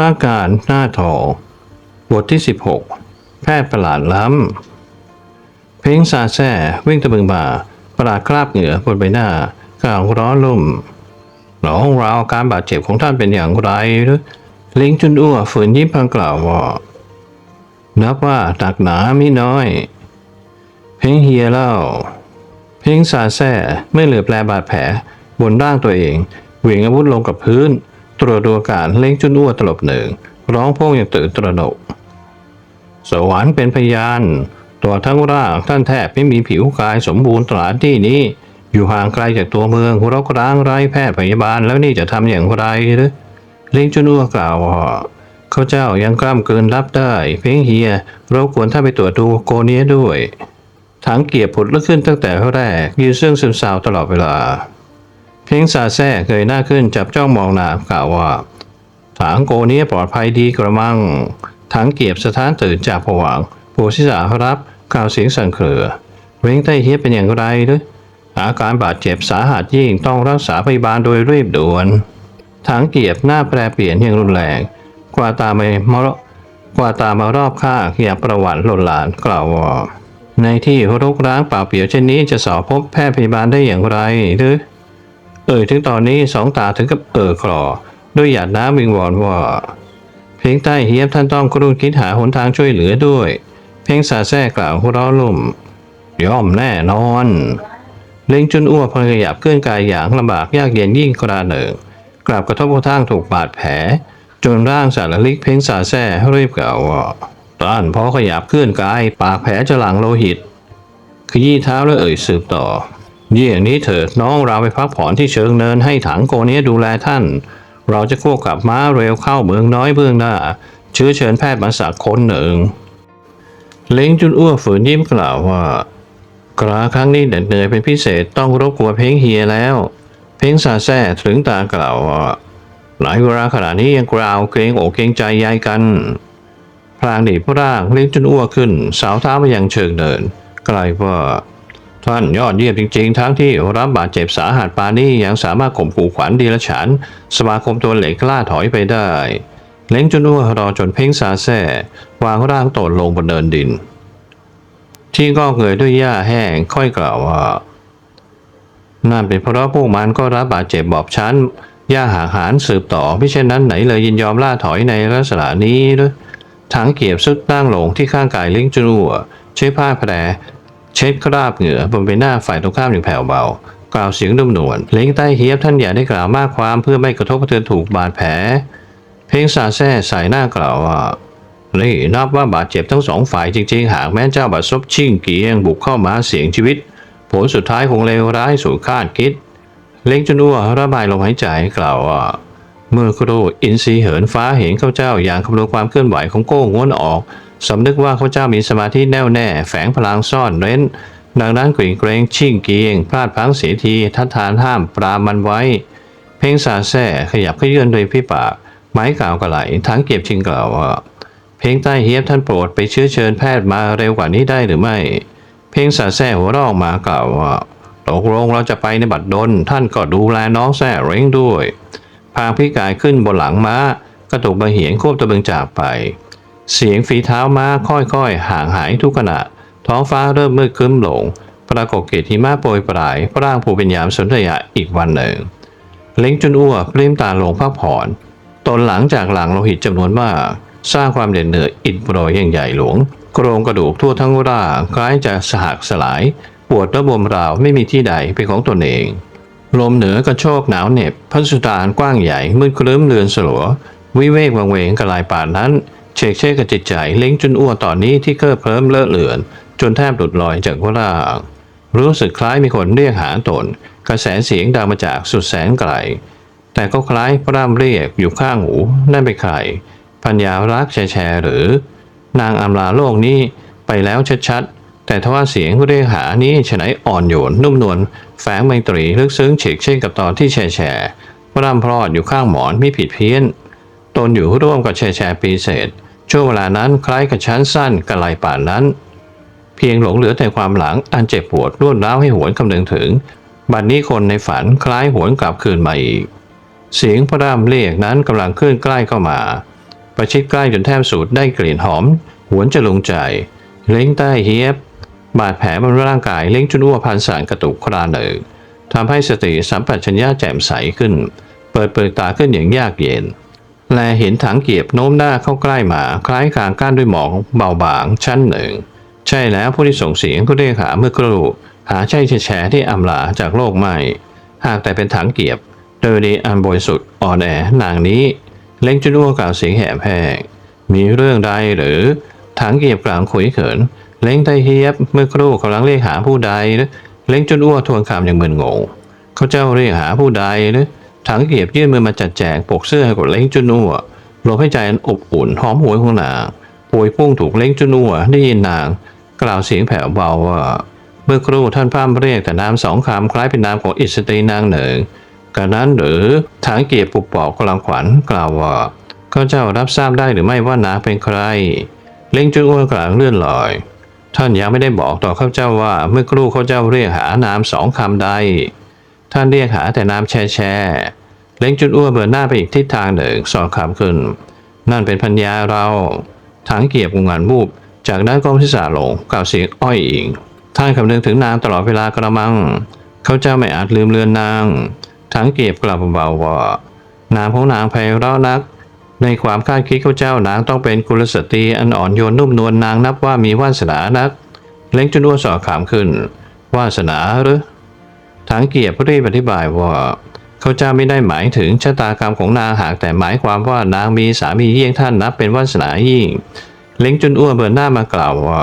ราการหน้าทองบทที่ 16 แพทย์ประหลาดล้ำ เพลงซาแซ่วิ่งตะบึงบ่า ประหลาดคราบเหงื่อบนใบหน้ากลางร้อนลุ่มน้องเราอาการบาดเจ็บของท่านเป็นอย่างไรหรือลิงจุนอ้วฝืนยิ้มพลางกล่าวว่านับว่าหนักหนาไม่น้อย เพลงเฮียเล่า เพลงซาแซ่ไม่เหลือแปลบาดแผลบนร่างตัวเองเหวี่ยงอาวุธลงกับพื้น ตรวจดูอาการเล้งจุนอ้วตลบหนึ่ง ร้องโพ่งอย่างตื่นตระหนก สวรรค์เป็นพยานตัวทั้งร่างท่านแทบไม่มีผิวกายสมบูรณ์ตราที่นี้ อยู่ห่างไกลจากตัวเมืองรกร้างไร้แพทย์พยาบาลแล้วนี่จะทำอย่างไรหรือเล้งจุนอ้วกล่าวว่าเขาเจ้ายังกล้ามเกินรับได้ เพียงเฮียเราควรท่านไปตรวจดูโกเนียด้วยถังเกียบผุดลุกขึ้นตั้งแต่แรกยืนซึ่งซึมเศร้าตลอดเวลา เพียงซาแซ่เงยหน้าขึ้นจับจ้องมองหนากล่าวว่าถังโกนี้ปลอดภัยดีกระมังถังเกียบสถานตื่นจากผวังผู้ศิษารับกล่าวเสียงสั่นเครือเว้งใต้เฮียเป็นอย่างไรหรืออาการบาดเจ็บสาหัสยิ่งต้องรักษาพยาบาลโดยรีบด่วนถังเกียบหน้าแปรเปลี่ยนอย่างรุนแรง กว่าตาไม่มารกว่าตามารอบข้างอย่างประวัติหล่นหลานกล่าวว่าในที่รกร้างเปล่าเปลี่ยวเช่นนี้จะสอบพบแพทย์พยาบาลได้อย่างไรหรือ เอ่ยถึงตอนนี้สองตาถึงกับเอ่อคลอด้วยหยาดน้ำวิงวอนว่า เพียงใต้เฮียบท่านต้องกรุณคิดหาหนทางช่วยเหลือด้วย เพียงสาแท้กล่าวหัวเราะลุ่ม ย่อมแน่นอนเล็งจุนอ้วกพลขยับเคลื่อนกายอย่างลำบากยากเย็นยิ่งกระหนึ่งกลับกระทบกระทั่งถูกบาดแผล จนร่างสารลิกเพ่งสาแท้รีบกล่าวว่าต้านพอขยับเคลื่อนกาย ปากแผลจะหลังโลหิต ขยี้เท้าแล้วเอ่ยสืบต่อ เยี่ยงนี้เถิดน้องเราไปพักผ่อนที่เชิงเนินให้ถังโกเนี้ยดูแลท่าน เราจะควบกับม้าเร็วเข้าเมืองน้อยเบื้องหน้าเชื้อเชิญแพทย์มาสักคนหนึ่ง เล้งจุนอ้วฝืนยิ้มกล่าวว่ากราครั้งนี้เหน็ดเหนื่อยเป็นพิเศษต้องรบกวนเพ้งเฮียแล้ว เพ้งซาแซ่ถึงตากล่าวว่าหลายเวลาขณะนี้ยังกล่าวเกรงอกเกรงใจยายกัน พลางดีพร่างเลี้ยงจนอ้วกขึ้น สาวเท้ามายังเชิงเดิน กลายว่า ท่านยอดเยี่ยมจริงๆ ทั้งที่รับบาดเจ็บสาหัสปานนี้ยังสามารถข่มขู่ขวัญดีละฉัน สมาคมตัวเหล็กกล่าถอยไปได้ เล้งจนอ้วรอจนเพ่งซาแซ่วางร่างตนลงบนเนินดิน ที่ก็เงยด้วยหญ้าแห้งค่อยกล่าวว่า นั่นเป็นเพราะพวกมันก็รับบาดเจ็บบอบช้ำย่าหาหารสืบต่อไม่เช่นนั้นไหนเลยยินยอมล่าถอยในลักษณะนี้ด้วยถังเกียบสุดนั่งลงที่ข้างกายเล้งจนัวใช้ผ้าแผล เช็ดคราบเหงื่อบนใบหน้าฝ่ายตรงข้ามอย่างแผ่วเบากล่าวเสียงนุ่มนวลเล้งใต้เฮียบท่านอย่าได้กล่าวมากความเพื่อไม่กระทบกระเทือนถูกบาดแผล เพลงสาแซ่ใส่หน้ากล่าวว่านี่นับว่าบาดเจ็บทั้งสองฝ่ายจริงๆ หากแม้เจ้าบาดซบชิ่งเกียงบุกเข้ามาเสี่ยงชีวิต ผลสุดท้ายคงเลวร้ายสู่คาดคิด เล็กจนอ้วระบายลมหายใจกล่าวว่า เมื่อครูอินทรีเหินฟ้าเห็นข้าเจ้าอย่างคำนวณความเคลื่อนไหวของโก้ง้วนออกสำนึกว่าข้าเจ้ามีสมาธิแน่วแน่ แฝงพลังซ่อนเร้น ดังนั้นกริ่งเกรงชิ่งเกียง พลาดพังเสียทีทัดทานห้ามปรามมันไว้ เพ่งสาแซ่ขยับขยื่นโดยพี่ปาก ไม้กล่าวกระไหลทั้งเก็บชิงกล่าวว่าเพลงใต้เฮียบท่านโปรดไปเชื้อเชิญแพทย์มาเร็วกว่านี้ได้หรือไม่ เพลงสาแซ่หัวรอกมากล่าวว่าตกลงเราจะไปในบัดดลท่านก็ดูแลน้องแซ่เร่งด้วย พางพี่กายขึ้นบนหลังม้า กระตุกบะเหียนควบตะบึงจากไป เสียงฝีเท้าม้าค่อยๆ ห่างหายทุกขณะ ท้องฟ้าเริ่มมืดครึ้มลง ปรากฏเกตหิมะโปรยปลายพร่างผู้เป็นยามสนธยาอีกวันหนึ่ง เล้งจุนอ้วกลืมตาลงพักผ่อนตนหลังจากหลังโลหิตจำนวนมากสร้างความเด่นเหนื่อยอิดโรยอย่างใหญ่หลวง โครงกระดูกทั่วทั้งร่างคล้ายจะสหักสลาย ปวดระบมราวไม่มีที่ใดเป็นของตนเอง ลมเหนือกระโชกหนาวเหน็บพัสดานกว้างใหญ่ มืดครึ้มเลือนสลัว วิเวกวังเวงกระลายป่านนั้น เชกเช่กับจิตใจเล้งจนอ้วนตอนนี้ที่เกิดเพิ่มเลอะเลือน จนแทบหลุดลอยจากวร่างรู้สึกคล้ายมีคนเรียกหาตน กระแสเสียงดังมาจากสุดแสนไกล แต่ก็คล้ายพร่ำเรียกอยู่ข้างหูนั่นเป็นใครพัญญารักแชแชหรือ นางอำลาโลกนี้ไปแล้วชัดๆ แต่ทว่าเสียงเรียกหานี้ฉะไหนอ่อนโยนนุ่มนวลแฝงไมตรีลึกซึ้งเฉกเช่นกับตอนที่แช่แชพร่ำพรอดอยู่ข้างหมอนไม่ผิดเพี้ยนตนอยู่ร่วมกับแช่แช่ปีเศษช่วงเวลานั้นคล้ายกับชั้นสั้นกระไลป่านนั้น เพียงหลงเหลือแต่ความหลังอันเจ็บปวดรวดร้าวให้หวนคำนึงถึง บัดนนี้คนในฝันคล้ายหวนกลับคืนมาอีก เสียงพระรามเรียกนั้นกำลังเคลื่อนใกล้เข้ามา ประชิดใกล้จนแทบสูดได้กลิ่นหอม หวนจะลงใจ เล้งใต้เฮียบ บาดแผลบนร่างกายเล้งจุนอ้วพันสารกระตุกคราหนึ่งทำให้สติสัมปชัญญะแจ่มใสขึ้น เปิดเปิดตาขึ้นอย่างยากเย็น แลเห็นถังเกียบโน้มหน้าเข้าใกล้มาคล้ายกลางก้านด้วยหมองเบาบางชั้นหนึ่ง ใช่แล้วผู้ที่ส่งเสียงก็เรียกหาเมื่อกรูหาใช่แฉะที่อำลาจากโลกไม่ หากแต่เป็นถังเกียบโดยดีอันบริสุทธิ์อ่อนแอนางนี้ เล้งจุนอ้วกล่าวเสียงแหบแห้งมีเรื่องใดหรือถังเกียบกลางขุยเขิน เล้งไตเฮียบเมื่อครู่กำลังเรียกหาผู้ใดหรือเล้งจนอ้วทวนคำอย่างมึนงงเขาเจ้าเรียกหาผู้ใดหรือถังเกียบยื่นมือมาจัดแจกปกเสื้อให้กับเล้งจนอ้วลมให้ใจอบอุ่นหอมหวยของนางป่วยพุ่งถูกเล้งจนอ้วได้ยินนาง กล่าวเสียงแผ่วเบาว่าเมื่อครู่ท่านพร่ำเรียกแต่นามสองคำคล้ายเป็นนามของอิสตรีนางหนึ่งกระนั้นหรือถางเกียรติปุบปอกกำลังขวัญกล่าวว่าข้าเจ้ารับทราบได้หรือไม่ว่านางเป็นใคร เล้งจุนอ้วนกล่าวเลื่อนลอย ท่านยังไม่ได้บอกต่อข้าเจ้าว่า เมื่อครู่ข้าเจ้าเรียกหานามสองคำใด ท่านเรียกหาแต่นามแช่แช่เล้งจุนอ้วเบินหน้าไปอีกทิศทางหนึ่งสอบคำขึ้น นั่นเป็นพัญญาเราถางเกียบงงานวูบจากนั้นก้มศีรษะลงกล่าวเสียงอ้อยอิงท่านคำนึงถึงนางตลอดเวลากระมัง เขาเจ้าไม่อาจลืมเลือนนางทั้งเก็บกลับเบาว่า นามของนางไพเราะนัก ในความคาดคิดเขาเจ้านางต้องเป็นกุลสตรีอันอ่อนโยนนุ่มนวลนางนับว่ามีวาสนานัก เล้งจุนอ้วนสอบถามขึ้น วาสนาหรือทั้งเกียรติรีบอธิบายว่าเขาเจ้าไม่ได้หมายถึงชะตากรรมของนางหากแต่หมายความว่านางมีสามีเยี่ยงท่านนับเป็นวาสนายิ่ง เล้งจุนอ้วนเบินหน้ามากล่าวว่า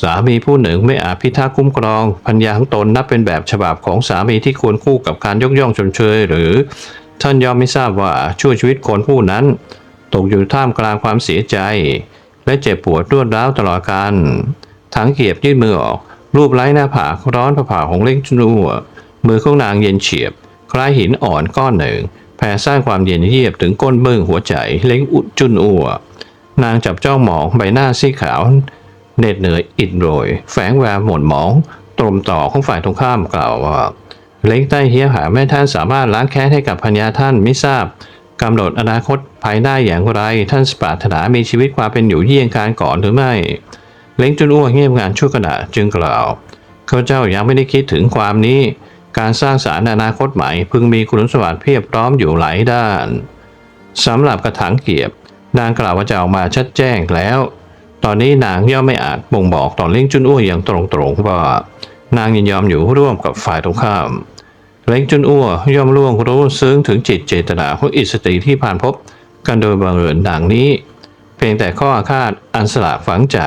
สามีผู้หนึ่งไม่อาจพิทักษ์คุ้มครองพัญญาของตนนับเป็นแบบฉบับของสามีที่ควรคู่กับการยกย่องชมเชยหรือ ท่านยอมไม่ทราบว่าช่วชีวิตคนผู้นั้น ตกอยู่ท่ามกลางความเสียใจ และเจ็บปวดรวดร้าวตลอดการถังเกียบยื่นมือออก รูปไล้หน้าผากร้อนผาผาของเล็กจุนัวมือของนางเย็นเฉียบ คล้ายหินอ่อนก้อนหนึ่ง แผ่สร้างความเย็นเยียบถึงก้นเบื้องหัวใจเล็กอุดจุนอัวนางจับจ้องมองใบหน้าซีขาวเหน็ดเหนื่อยอิดโรย แฝงแววหม่นหมอง ตรมต่อของฝ่ายตรงข้ามกล่าวว่า เล็กใต้เฮียหาแม่ท่านสามารถล้างแค้นให้กับพัญญาท่านไม่ทราบกำหนดอนาคตภายได้อย่างไร ท่านปรารถนามีชีวิตความเป็นอยู่เยี่ยงการก่อนหรือไม่ เล้งจุนอ้วงเงียบงานชั่วขณะจึงกล่าวข้าเจ้ายังไม่ได้คิดถึงความนี้ การสร้างสารอนาคตใหม่ พึงมีคุณสมบัติเพียบพร้อมอยู่หลายด้านสำหรับกระถางเกียบ นางกล่าวว่าจะออกมาชัดแจ้งแล้ว ตอนนี้นางย่อมไม่อาจบ่งบอกต่อเล้งจุนอ้วอย่างตรงๆว่า นางยินยอมอยู่ร่วมกับฝ่ายตรงข้ามเล้งจุนอ้วย่อมล่วงรู้ซึ้งถึงจิตเจตนาของอิสตรีที่ผ่านพบกันโดยบังเอิญดังนี้ เพียงแต่ข้ออาฆาตอันสลาฝังใจ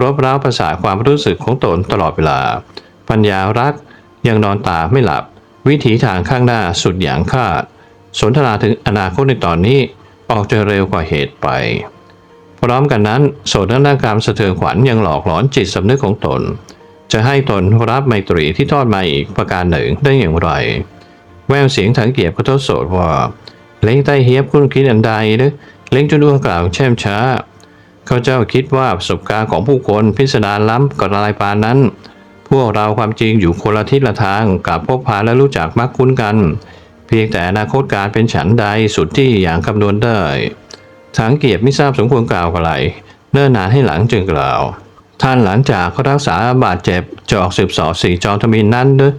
รบเร้าประสาความรู้สึกของตนตลอดเวลา ปัญญารักยังนอนตาไม่หลับ วิถีทางข้างหน้าสุดอย่างคาด สนทนาถึงอนาคตในตอนนี้ออกจะเร็วกว่าเหตุไป พร้อมกันนั้นโสดนากรรมสะเทือนขวัญยังหลอกหลอนจิตสำนึกของตน จะให้ตนรับไมตรีที่ทอดมาอีกประการหนึ่งได้อย่างไร แววเสียงถังเกียบกระทบโสดว่า เล้งใต้เฮียบคุณคิดอันใดหรือเล้งจนอ้วกล่าวแช่มช้า เขาเจ้าคิดว่าประสบการณ์ของผู้คนพิสดารล้ำกับอะไรปานนั้น พวกเราความจริงอยู่คนละทิศละทางกับพบพาและรู้จักมักคุ้นกัน เพียงแต่อนาคตการเป็นฉันใดสุดที่อย่างคำนวณได้ถังเกียบไม่ทราบสมควรกล่าวอะไรเนิ่นนานให้หลังจึงกล่าว ท่านหลังจากเขารักษาบาดเจ็บจอกสืบสอสี่จอมทมินนั้นหรือ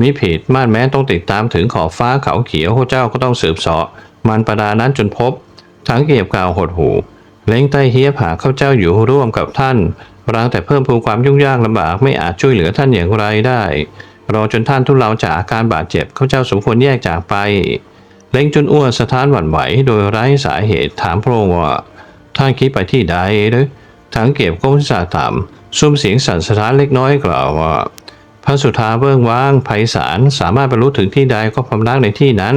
มิผิดมาดแม้ต้องติดตามถึงขอบฟ้าเขาเขียวพระเจ้าก็ต้องสืบสอมันประดานั้นจนพบ ทั้งเกียบกล่าวหดหูเล้งใต้เฮียผาเข้าเจ้าอยู่ร่วมกับท่านรังแต่เพิ่มพูนความยุ่งยากลำบากไม่อาจช่วยเหลือท่านอย่างไรได้รอจนท่านทุเลาจากอาการบาดเจ็บเข้าเจ้าสมควรแยกจากไป เล้งจนอ้วนสะท้านหวั่นไหวโดยไร้สาเหตุถามพระองค์ว่าท่านคิดไปที่ใดหรือ ทั้งเก็บก้มศีรษะต่ำซุ้มเสียงสั่นสะท้านเล็กน้อยกล่าวว่าพระสุธาเบื้องว่างไพศาลสามารถบรรลุถึงที่ใดก็พำนักในที่นั้น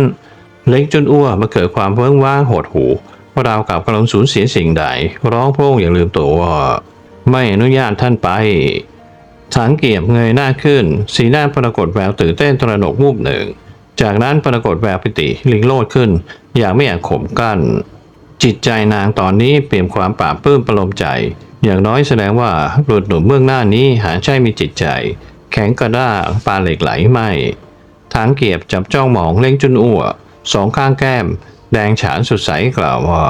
เล็กจนอ้วมาเกิดความเบื้องว่างหดหูว่าเรากับกำลังสูญเสียสิ่งใด ร้องโพร่งอย่างลืมตัวว่า ไม่อนุญาตท่านไปถังเกียบเงยหน้าขึ้น สีหน้าปรากฏแววตื่นเต้นตระหนกวูบหนึ่ง จากนั้นปรากฏแววปิติลิงโลดขึ้น อย่างไม่อยาจข่มกั้น จิตใจนางตอนนี้เปลี่ยนความปราบปลื้มประโลมใจ อย่างน้อยแสดงว่าบุรุษหนุ่มเบื้องหน้านี้หาใช่มีจิตใจ แข็งกระด้างปาเหล็กไหลไม่ทางเกียบจับจ้องมองเล้งจุนอ้วสองข้างแก้ม แดงฉานสุดใสกล่าวว่า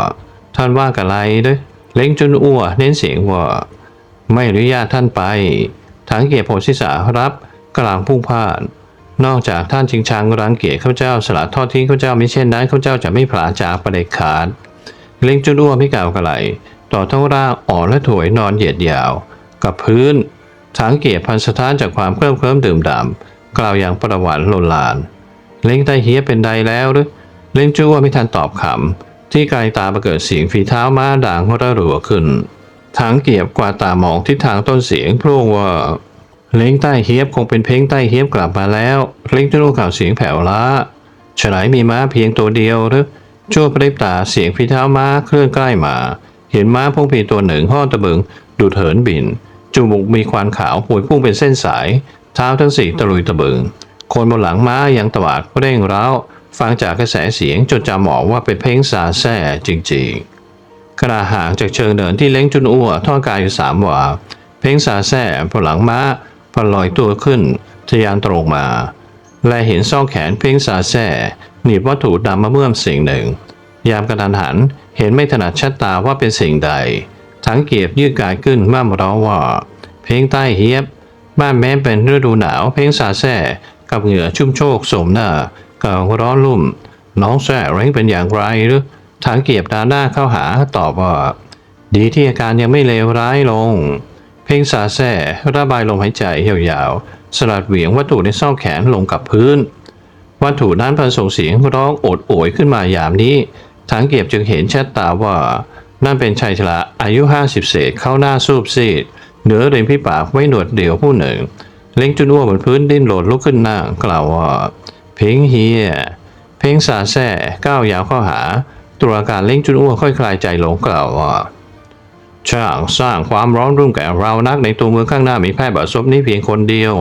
ท่านว่ากะไรเด้อเล้งจุนอ้วเน้นเสียงว่า ไม่อนุญาตท่านไปถังเกียรติโพธิสารับกลางพุ่งพล่าน นอกจากท่านชิงชังรังเกียจข้าเจ้าสละทอดทิ้งข้าเจ้ามิเช่นนั้นข้าเจ้าจะไม่ผลาจากประเดชขาด เล้งจุนอ้วไม่กล่าวกระไรต่อเท่าร่างอ่อนและถวยนอนเหยียดยาว กับพื้นถังเกียรติพันสถานจากความเคลิ้มเคลิ้มดื่มด่ำกล่าวอย่างประวัติโลลาน เล้งไตเฮียเป็นใดแล้วหรือเล้งจู้ว่าไม่ทันตอบคำที่ไกลตาประเกิดเสียงฝีเท้าม้าด่างระรัวขึ้นทางเกียบกว่าตามองทิศทางต้นเสียงพลวงว่าเล้งใต้เฮียบคงเป็นเพ้งใต้เฮียบกลับมาแล้วเล้งจู้กล่าวเสียงแผ่วล้าฉลายมีม้าเพียงตัวเดียวหรือ ชั่วพริบตาเสียงฝีเท้าม้าเคลื่อนใกล้มา เห็นม้าพงพีตัวหนึ่งห่อตะบึงดูดเหินบินจมูกมีควันขาวหวยพุ่งเป็นเส้นสาย เท้าทั้งสี่ตะลุยตะบึง คนบนหลังม้ายังตวาดเร่งร้าวฟังจากกระแสเสียงจนจำออกว่าเป็นเพลงซาแซ่จริงๆขณะห่างจากเชิงเดินที่เล้งจุนอ้วทอกายอยู่สามวาเพลงซาแซ่บนหลังม้าพลอยตัวขึ้นทะยานตรงมา และเห็นซอกแขนเพลงซาแซ่ หนีบวัตถุดำมาเมื่อมสิ่งหนึ่ง ยามกระทันหันเห็นไม่ถนัดชัดตาว่าเป็นสิ่งใด ทั้งเกียบยืดกายขึ้นม่ามร้องว่า เพลงใต้เฮียบ บ้านแม้เป็นฤดูหนาว เพลงซาแซ่กับเหงื่อชุ่มโชกสมหน้ากับร้อนลุ่ม น้องแซ่เร่งเป็นอย่างไรหรือทางเกียบดาหน้าเข้าหาตอบว่า ดีที่อาการยังไม่เลวร้ายลง เพลงซาแซ่ระบายลมหายใจยาวๆสลัดเหวี่ยงวัตถุในซอกแขนลงกับพื้น วัตถุนั้นพันส่งเสียงร้องโอดโอยขึ้นมายามนี้ทางเกียบจึงเห็นชัดตาว่า นั่นเป็นชายชราอายุห้าสิบเศษเข้าหน้าซูบซีดเหนือริมพี่ปากไว้หนวดเดี่ยวผู้หนึ่ง เล้งจุนอ้วบนพื้นดิ้นโหลดลุกขึ้นนั่งกล่าวว่า เพลงเฮียเพลงสาแซ่ก้าวยาวเข้าหาตุลาการเล้งจุนอ้วค่อยคลายใจลงกล่าวว่าช่างสร้างความร้อนรุ่มแก่เรานักในตัวเมืองข้างหน้ามีแพทย์บาดซบนี้เพียงคนเดียว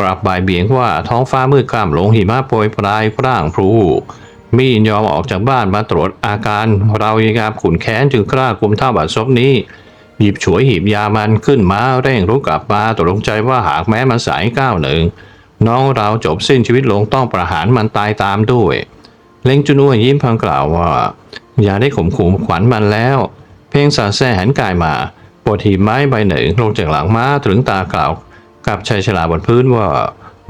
กลับบ่ายเบี่ยงว่าท้องฟ้ามืดกล้ามหลงหิมะโปรยปลายร่างพลูมีนยอมออกจากบ้านมาตรวจอาการ เรายังกามขุนแค้นจึงกล้ากุมท่าบาดซบนี้ หยิบฉวยหีบยามันขึ้นมาเร่งรุกกลับมาตกลงใจว่าหากแม้มันสายก้าวหนึ่ง น้องเราจบสิ้นชีวิตลงต้องประหารมันตายตามด้วย เล้งจุนอ้วนยิ้มพังกล่าวว่า อย่าได้ข่มขู่ขวัญมันแล้ว เพ่งสาแซ่หันกายมาปวดหีบไม้ใบหนึ่งลงจากหลังม้าถึงตากล่าว กับชายชราบนพื้นว่า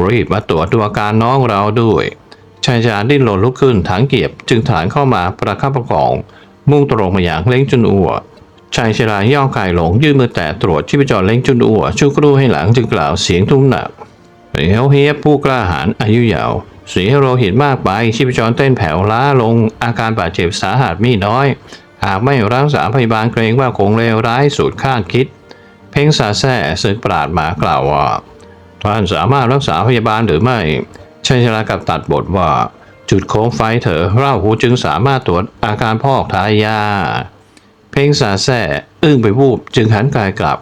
รีบมาตรวจดูอาการน้องเราด้วยชายชาดิ้นรนลุกขึ้นถางเกียบจึงถานเข้ามาประคับประคอง มุ่งตรงมาอย่างเล้งจุนอัวชายชราย่อกายหลงยื่นมือแตะตรวจชีพจรเล้งจุนอัวชั่วครู่ให้หลังจึงกล่าวเสียงทุ่มหนักเฮียวเฮียผู้กล้าหาญอายุยาวเสียโลหิตมากไปชีพจรเต้นแผ่วล้าลงอาการบาดเจ็บสาหัสม่น้อย หากไม่รักษาพยาบาลเกรงว่าคงเลวร้ายสุดคาดคิด เพ่งสาแซ่สึกปราดมากล่าวว่า ท่านสามารถรักษาพยาบาลหรือไม่ชัยชรากับตัดบทว่า จุดโค้งไฟเถอะเราหูจึงสามารถตรวจอาการพอกทายา เพ่งสาแซ่อึ้งไปวูบจึงหันกายกลับ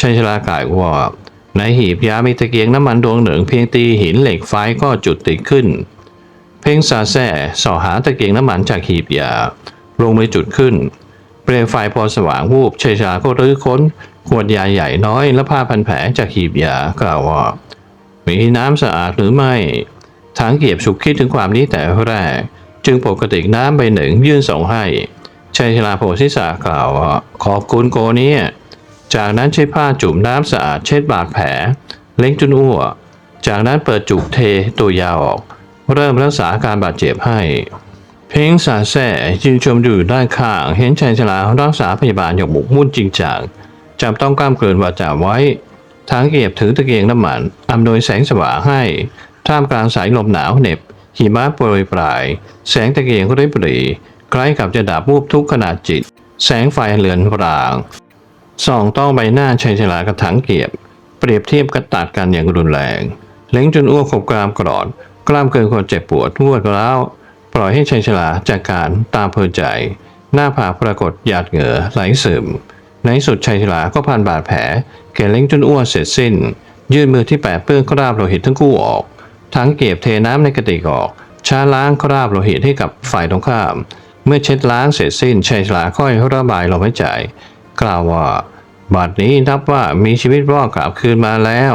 ชัยชรากล่าวว่าในหีบยามีตะเกียงน้ำมันดวงหนึ่งเพียงตีหินเหล็กไฟก็จุดติดขึ้น เพ่งซาแซ่สอหาตะเกียงน้ำมันจากหีบยา ลงมือจุดขึ้น เปลวไฟพอสว่างวูบชัยชราก็รื้อค้น ขวดยาใหญ่น้อยและผ้าพันแผลจากหีบยากล่าวว่า มีน้ำสะอาดหรือไม่ทางเกียบฉุกคิดถึงความนี้แต่แรก จึงปกติน้ำใบหนึ่งยื่นส่งให้ชัยชราโพธิสากล่าวว่าขอบคุณโกนี่ยจากนั้นใช้ผ้าจุ่มน้ำสะอาดเช็ดบาดแผล เล้งจุนอ้วจากนั้นเปิดจุกเทตัวยาออก เริ่มรักษาการบาดเจ็บให้ เพ่งสาแส่ยืนชมอยู่ด้านข้าง เห็นชายชรารักษาพยาบาลอย่างบุกมุ่นจริงจัง จำต้องกล้ามเกินวาจาไว้ ทางเกียบถือตะเกียงน้ำมันอำนวยแสงสว่างให้ ท่ามกลางสายลมหนาวเหน็บ หิมะโปรยปลาย แสงตะเกียงริบหรี่คล้ายกับจะดับวูบทุกขนาดจิต แสงไฟเหลือนรางส่องต้องใบหน้าชัยชรากับถังเกียบ เปรียบเทียบกระตัดกันอย่างรุนแรง เล้งจนอ้วกขบกรามกรอด กล้ามเกินคนเจ็บปวดทั่วดแล้ว ปล่อยให้ชัยชราจากการตามเพลินใจ หน้าผากปรากฏหยาดเหงื่อไหลซึม ในสุดชัยชราก็พันบาดแผลแก่เล้งจนอ้วนเสร็จสิ้น ยื่นมือที่แปะเปื้อนคราบโลหิตทั้งคู่ออก ทั้งเก็บเทน้ำในกระติกออกช้าล้างคราบโลหิตให้กับฝ่ายตรงข้าม เมื่อเช็ดล้างเสร็จสิ้นชัยชราค่อยระบายลมหายใจ กล่าวว่าบัดนี้นับว่ามีชีวิตรอดกลับคืนมาแล้ว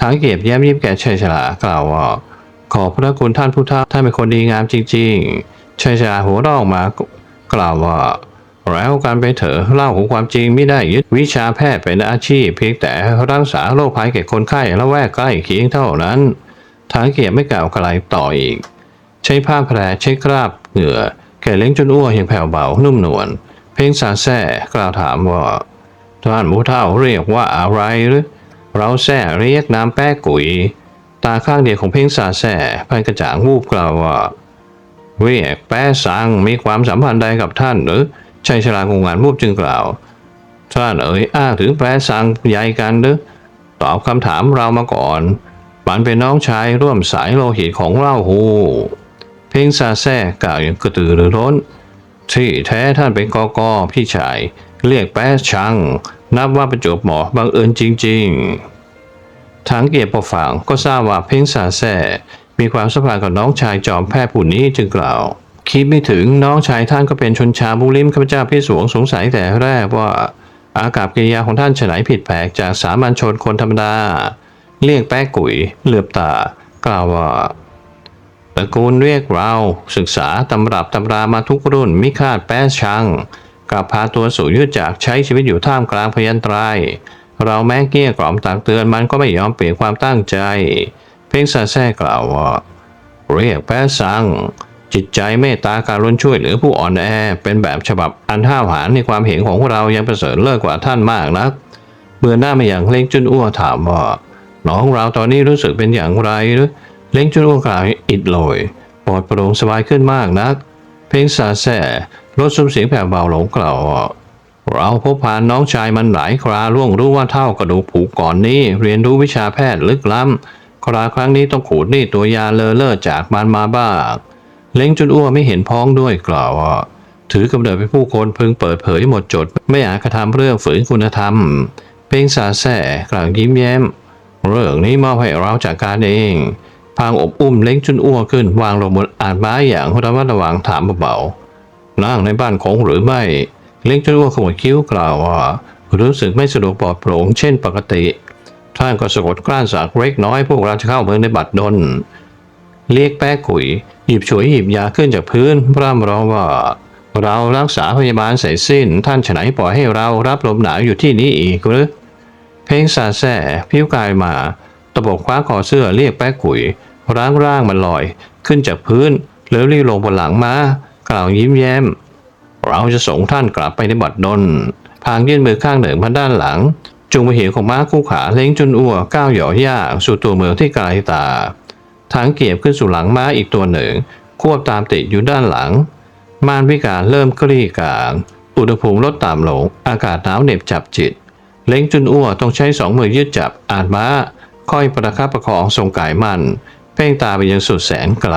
ทั้งเก็บแย้มยิ้มแก่ชัยชรากล่าวว่า ขอบพระคุณท่านผู้เฒ่าท่านเป็นคนดีงามจริง ๆชัยชราหัวเราะออกมากล่าวว่า แล้วการไปเถอะเล่าของความจริงไม่ได้ยึดวิชาแพทย์เป็นอาชีพเพียงแต่รักษาโรคภัยแก่คนไข้และแวกใกล้เคียงเท่านั้นทางเกียรติไม่กล่าวอะไรต่ออีก ใช้ผ้าแพรเช็ดคราบเหงื่อแก่เล้งจนอ้วนอย่างแผ่วเบานุ่มนวลเพ่งซาแซ่กล่าวถามว่าท่านผู้เฒ่าเรียกว่าอะไรหรือเราแซ่เรียกน้ำแป้กุยตาข้างเดียวของเพ่งซาแซ่พันกระจ่างวูบกล่าวว่าเรียกแป้สังมีความสัมพันธ์ใดกับท่านหรือ ชัยชรางงงานวูบจึงกล่าวท่านเอ๋ยอ้างถึงแป้สังใหญ่กันหรือตอบคำถามเรามาก่อนมันเป็นน้องชายร่วมสายโลหิตของเล่าหู เพ่งซาแซ่กล่าวอย่างกระตือรือร้น ที่แท้ท่านเป็นกอกอพี่ชาย เรียกแป้ชัง นับว่าประจบหมาะบังเอิญจริง ๆ ทางเกียรติปอฝังก็ทราบว่าเพ่งซาแซ่มีความสัมพันธ์กับน้องชายจอมแพทย์ผู้นี้จึงกล่าว คิดไม่ถึงน้องชายท่านก็เป็นชนชาบุริมข้าพเจ้าพี่สวงสงสัยแต่แรกว่าอากับกิริยาของท่านฉไหนผิดแปลกจากสามัญชนคนธรรมดา เรียกแป้กุยเหลือบตา กล่าวว่าตระกูลเรียกเราศึกษาตำรับตำรามาทุกรุ่นมิคาดแป้ชังกลับพาตัวสู่ยุทธจากใช้ชีวิตอยู่ท่ามกลางพยันตรายเราแม้เกี้ยกล่อมตักเตือนมันก็ไม่ยอมเปลี่ยนความตั้งใจ เพ่งซาแซ่กล่าวว่าเรียกแป้สัง จิตใจเมตตาการุณช่วยเหลือผู้อ่อนแอ เป็นแบบฉบับอันห้าวหาญในความเห็นของพวกเรายังประเสริฐเลิศกว่าท่านมากนักเบื่อหน้ามาอย่างเล้งจุนอ้วถามว่าน้องเราตอนนี้รู้สึกเป็นอย่างไรหรือเล้งจุนอ้วกล่าวอิดโรยปลอดโปร่งสบายขึ้นมากนัก เพ่งซาแซ่ลดซุ้มเสียงแผ่วเบาลงกล่าวเราพบผ่านน้องชายมันหลายคราล่วงรู้ว่าเท่ากระดูกผูกก่อนนี้เรียนรู้วิชาแพทย์ลึกล้ำคราครั้งนี้ต้องขูดนี่ตัวยาเลอเล่อจากมันมาบ้าง เล้งจนอ้วไม่เห็นพ้องด้วยกล่าวว่าถือกำเนิดเป็นผู้คนพึงเปิดเผยหมดจด ไม่อาจกระทำเรื่องฝืนคุณธรรม เพ่งซาแส่กล่าวยิ้มแย้ม เรื่องนี้มอบให้เราจัดการเอง พางอบอุ้มเล้งจนอ้วขึ้น วางลงบนอาจไม้อย่างระมัดระวังถามเบาๆนั่งในบ้านของหรือไม่ เล้งจนอ้วขมวดคิ้วกล่าวว่ารู้สึกไม่สะดวกปลอดโปร่งเช่นปกติท่านก็สะกดกลั้นสักเล็กน้อยพวกเราจะเข้าเมืองในบัดดล เรียกแป้กุย หยิบฉวยหยิบยาขึ้นจากพื้นพร่ำร้องว่า เรารักษาพยาบาลเสร็จสิ้น ท่านฉไหนปล่อยให้เรารับลมหนาวอยู่ที่นี้อีกหรือเพ่งซาแส่ผิวกายมาตะบกคว้าคอเสื้อเรียกแป๊กกุย ร่างร่างมันลอย ขึ้นจากพื้นแล้วรีบลงบนหลังม้ากล่าวยิ้มแย้ม เราจะส่งท่านกลับไปในบัดดลพางยื่นมือข้างหนึ่งมาด้านหลัง จุงไปเหียวของม้าคู่ขาเล้งจนอ้วก้าวหย่อย่าสู่ตัวเมืองที่ไกลตา ทางเกียบขึ้นสู่หลังม้าอีกตัวหนึ่ง ควบตามติดอยู่ด้านหลัง ม่านวิการเริ่มกรีกลาง อุณหภูมิลดต่ำลง อากาศหนาวเหน็บจับจิต เล้งจุนอ้วต้องใช้สองมือยืดจับอาจม้า ค่อยประคับประคองทรงกายมันเพ่งตาไปยังสุดแสนไกล